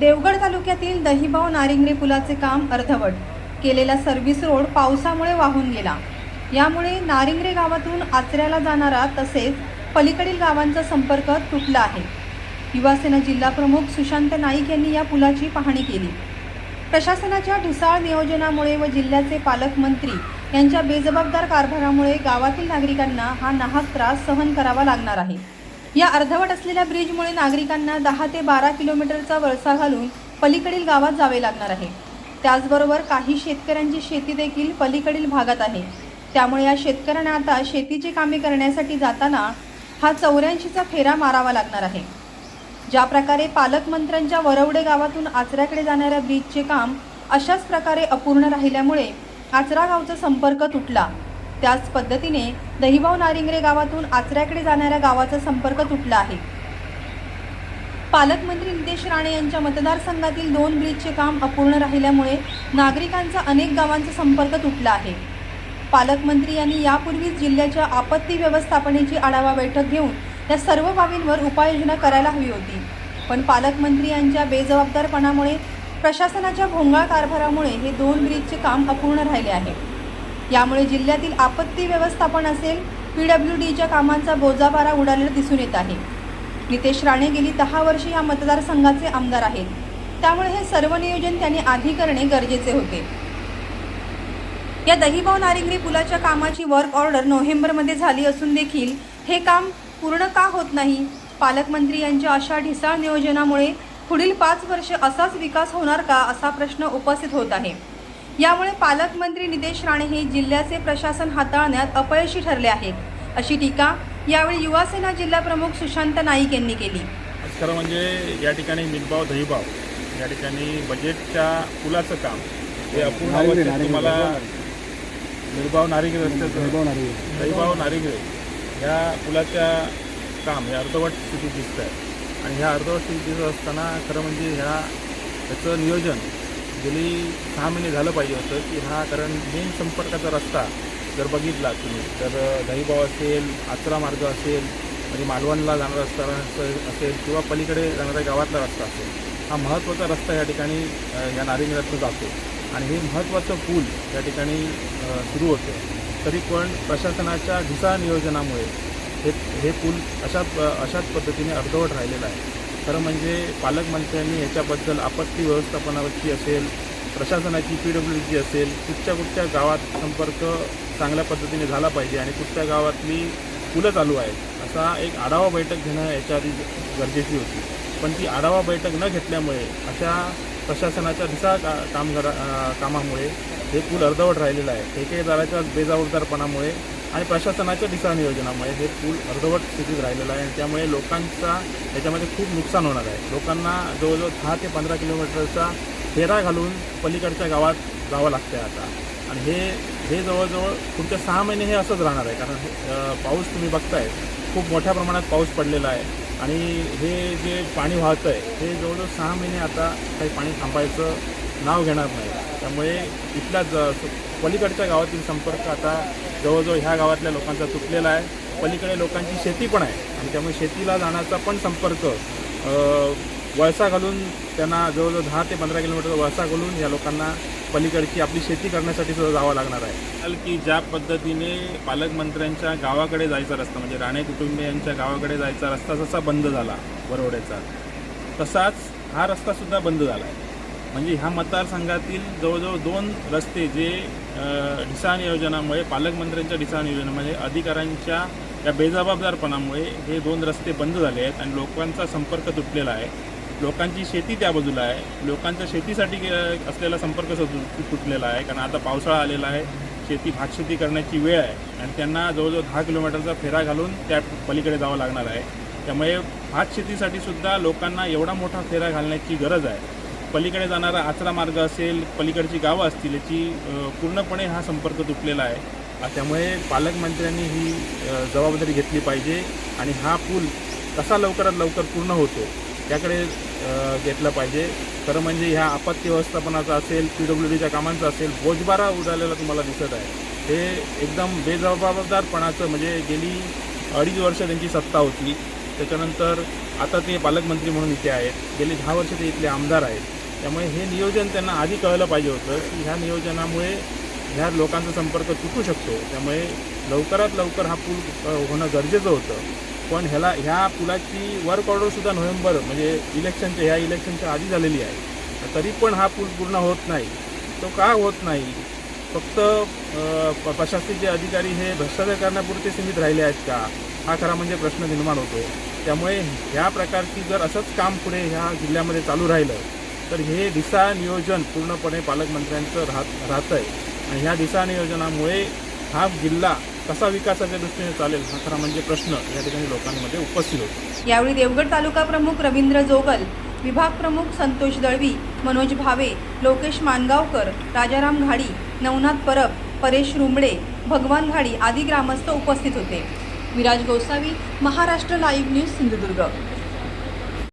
देवगड तालुक्यातील दहिबाव नारिंगरे पुलाचे काम अर्धवट. केलेला सर्व्हिस रोड पावसामुळे वाहून गेला. यामुळे नारिंगरे गावातून आचऱ्याला जाणारा तसेच पलीकडील गावांचा संपर्क तुटला आहे. युवासेना जिल्हाप्रमुख सुशांत नाईक यांनी या पुलाची पाहणी केली. प्रशासनाच्या ढिसाळ नियोजनामुळे व जिल्ह्याचे पालकमंत्री यांच्या बेजबाबदार कारभारामुळे गावातील नागरिकांना हा नाहक त्रास सहन करावा लागणार आहे. या अर्धवट असलेल्या ब्रिजमुळे नागरिकांना दहा ते बारा किलोमीटरचा वळसा घालून पलीकडील गावात जावे लागणार आहे. त्याचबरोबर काही शेतकऱ्यांची शेती देखील पलीकडील भागात आहे. त्यामुळे या शेतकऱ्यांना आता शेतीची कामे करण्यासाठी जाताना हा चौऱ्याऐंशीचा फेरा मारावा लागणार आहे. ज्या प्रकारे पालकमंत्र्यांच्या वरवडे गावातून आचऱ्याकडे जाणाऱ्या ब्रिजचे काम अशाच प्रकारे अपूर्ण राहिल्यामुळे आचरा गावचा संपर्क तुटला. त्याच पद्धतीने दहिबाव नारिंगरे गावातून आचऱ्याकडे जाणाऱ्या गावाचा संपर्क तुटला आहे. पालकमंत्री नितेश राणे यांच्या मतदारसंघातील दोन ब्रिजचे काम अपूर्ण राहिल्यामुळे नागरिकांचा अनेक गावांचा संपर्क तुटला आहे. पालकमंत्री यांनी यापूर्वीच जिल्ह्याच्या आपत्ती व्यवस्थापनेची आढावा बैठक घेऊन या सर्व बाबींवर उपाययोजना करायला हवी होती. पण पालकमंत्री यांच्या बेजबाबदारपणामुळे प्रशासनाच्या भोंगाळ कारभारामुळे हे दोन ब्रिजचे काम अपूर्ण राहिले आहे. यामुळे जिल्ह्यातील आपत्ती व्यवस्थापन असेल पी डब्ल्यू डीच्या कामांचा बोजाबारा उडालेला दिसून येत आहे. नितेश राणे गेली दहा वर्षे या मतदारसंघाचे आमदार आहेत. त्यामुळे हे सर्व नियोजन त्यांनी आधी करणे गरजेचे होते. या दहिभाव नारिंगरी पुलाच्या कामाची वर्क ऑर्डर नोव्हेंबरमध्ये झाली असून देखील हे काम पूर्ण का होत नाही? पालकमंत्री यांच्या अशा ढिसाळ नियोजनामुळे पुढील पाच वर्ष असाच विकास होणार का असा प्रश्न उपस्थित होत आहे. यामुळे पालकमंत्री नितेश राणे हे जिल्ह्याचे प्रशासन हाताळण्यात अपयशी ठरले आहेत अशी टीका यावेळी युवासेना जिल्हा प्रमुख सुशांत नाईक यांनी केली खरं म्हणजे या ठिकाणी मिलबाव दहीबाव या ठिकाणी बजेटच्या पुलाचं काम हे अपूर्ण तुम्हाला. मिलबाव नारिंगरे रस्त्याचं. दहीबाव नारिंगरे ह्या पुलाच्या काम हे अर्धवट स्थितीत दिसत आहे आणि ह्या अर्धवट स्थितीत दिसत असताना खरं म्हणजे ह्या ह्याचं नियोजन गेली सहा महिने झालं पाहिजे होतं की हा कारण मेन संपर्काचा रस्ता जर बघितला तुम्ही तर दहीबाव असेल आचरा मार्ग असेल म्हणजे मालवणला जाणारा रस्ता असेल- असेल किंवा पलीकडे जाणारा गावातला रस्ता असेल हा महत्त्वाचा रस्ता या ठिकाणी या नारिंगरातून जातो. आणि हे महत्त्वाचं पूल या ठिकाणी सुरू होतं. तरी पण प्रशासनाच्या ढिसा नियोजनामुळे हे हे पूल अशा अशाच पद्धतीने अर्धवट राहिलेलं आहे. खरं म्हणजे पालकमंत्र्यांनी याच्याबद्दल आपत्ती व्यवस्थापनाची असेल प्रशासनाची पी डब्ल्यू डी असेल कुठच्या कुठच्या गावात संपर्क चांगल्या पद्धतीने झाला पाहिजे आणि कुठच्या गावातली पुलं चालू आहेत असा एक आढावा बैठक घेणं याच्या आधी गरजेची होती. पण ती आढावा बैठक न घेतल्यामुळे अशा प्रशासनाच्या दिसा का कामगारा कामामुळे हे पूल अर्धवट राहिलेलं आहे. ठेकेदाराच्या बेजाबदारपणामुळे आणि प्रशासनाच्या दिशानियोजनामुळे हे पूल अर्धवट स्थितीत राहिलेलं आहे. आणि त्यामुळे लोकांचा याच्यामध्ये खूप नुकसान होणार आहे. लोकांना जवळजवळ दहा ते पंधरा किलोमीटरचा फेरा घालून पलीकडच्या गावात जावं लागतं आहे आता. आणि हे हे जवळजवळ पुढच्या सहा महिने हे असंच राहणार आहे. कारण पाऊस तुम्ही बघताय खूप मोठ्या प्रमाणात पाऊस पडलेला आहे. आणि हे जे पाणी वाहतं आहे हे जवळजवळ सहा महिने आता काही पाणी थांबायचं नाव घेणार नाही. त्यामुळे इथल्या ज पलीकडच्या गावातील संपर्क आता जवळजवळ ह्या गावातल्या लोकांचा तुटलेला आहे. पलीकडे लोकांची शेती पण आहे. आणि त्यामुळे शेतीला जाण्याचा पण संपर्क वळसा घालून त्यांना जवळजवळ दहा ते पंधरा किलोमीटर वळसा घालून या लोकांना पलीकडची आपली शेती करण्यासाठी सुद्धा जावं लागणार आहे. की ज्या पद्धतीने पालकमंत्र्यांच्या गावाकडे जायचा रस्ता म्हणजे राणे कुटुंबियांच्या गावाकडे जायचा रस्ता जसा बंद झाला बरोड्याचा तसाच हा रस्तासुद्धा बंद झाला आहे. म्हणजे ह्या मतदारसंघातील जवळजवळ दोन रस्ते जे अ, योजनामुळे पालकमंत्र्यांच्या ढिसा योजनेमध्ये अधिकाऱ्यांच्या या बेजबाबदारपणामुळे हे दोन रस्ते बंद झाले आहेत आणि लोकांचा संपर्क तुटलेला आहे. लोकांची शेती त्या बाजूला आहे. लोकांच्या शेतीसाठी असलेला संपर्क तुटलेला आहे. कारण आता पावसाळा आलेला आहे. शेती भातशेती करण्याची वेळ आहे. आणि त्यांना जवळजवळ दहा किलोमीटरचा फेरा घालून त्या पलीकडे जावं लागणार आहे. त्यामुळे भात शेतीसाठी सुद्धा लोकांना एवढा मोठा फेरा घालण्याची गरज आहे. पलीकडे जाणारा आचरा मार्ग असेल पलीकडची गावं असतील याची पूर्णपणे हा संपर्क तुटलेला आहे. त्यामुळे पालकमंत्र्यांनी ही जबाबदारी घेतली पाहिजे आणि हा पूल कसा लवकरात लवकर पूर्ण होतो त्याकडे घेतलं पाहिजे. खरं म्हणजे ह्या आपत्ती व्यवस्थापनाचा असेल पी डब्ल्यू डीच्या कामांचा असेल बोजबारा उडालेला तुम्हाला दिसत आहे. हे एकदम बेजबाबदारपणाचं म्हणजे गेली अडीच वर्ष त्यांची सत्ता होती. त्याच्यानंतर आता ते पालकमंत्री म्हणून इथे आहेत. गेले दहा वर्ष ते इथले आमदार आहेत. त्यामुळे हे नियोजन त्यांना आधी कळलं पाहिजे होतं की ह्या नियोजनामुळे ह्या लोकांचा संपर्क तुटू शकतो. त्यामुळे लवकरात लवकर हा पूल होणं गरजेचं होतं. पण ह्याला ह्या पुलाची वर्क ऑर्डरसुद्धा नोव्हेंबर म्हणजे इलेक्शनच्या ह्या इलेक्शनच्या आधी झालेली आहे. तरी पण हा पूल पूर्ण होत नाही. तो का होत नाही? फक्त प्रशासकीय अधिकारी हे भ्रष्टाचार करण्यापुरते सीमित राहिले आहेत का? हा खरा म्हणजे प्रश्न निर्माण होतो. त्यामुळे ह्या प्रकारची जर असंच काम पुढे ह्या जिल्ह्यामध्ये चालू राहिलं तर हे दिशा नियोजन पूर्णपणे पालकमंत्र्यांचं राहत राहतं आहे आणि ह्या दिशा नियोजनामुळे हा जिल्हा कसा विकासाच्या दृष्टीने चालेल हा खरा म्हणजे प्रश्न या ठिकाणी लोकांमध्ये उपस्थित होतो. यावेळी देवगड तालुका प्रमुख रवींद्र जोगल विभाग प्रमुख संतोष दळवी मनोज भावे लोकेश मानगावकर राजाराम घाडी नवनाथ परब परेश रुंबडे भगवान घाडी आदी ग्रामस्थ उपस्थित होते. Viraj Gosavi Maharashtra live news Sindhudurg.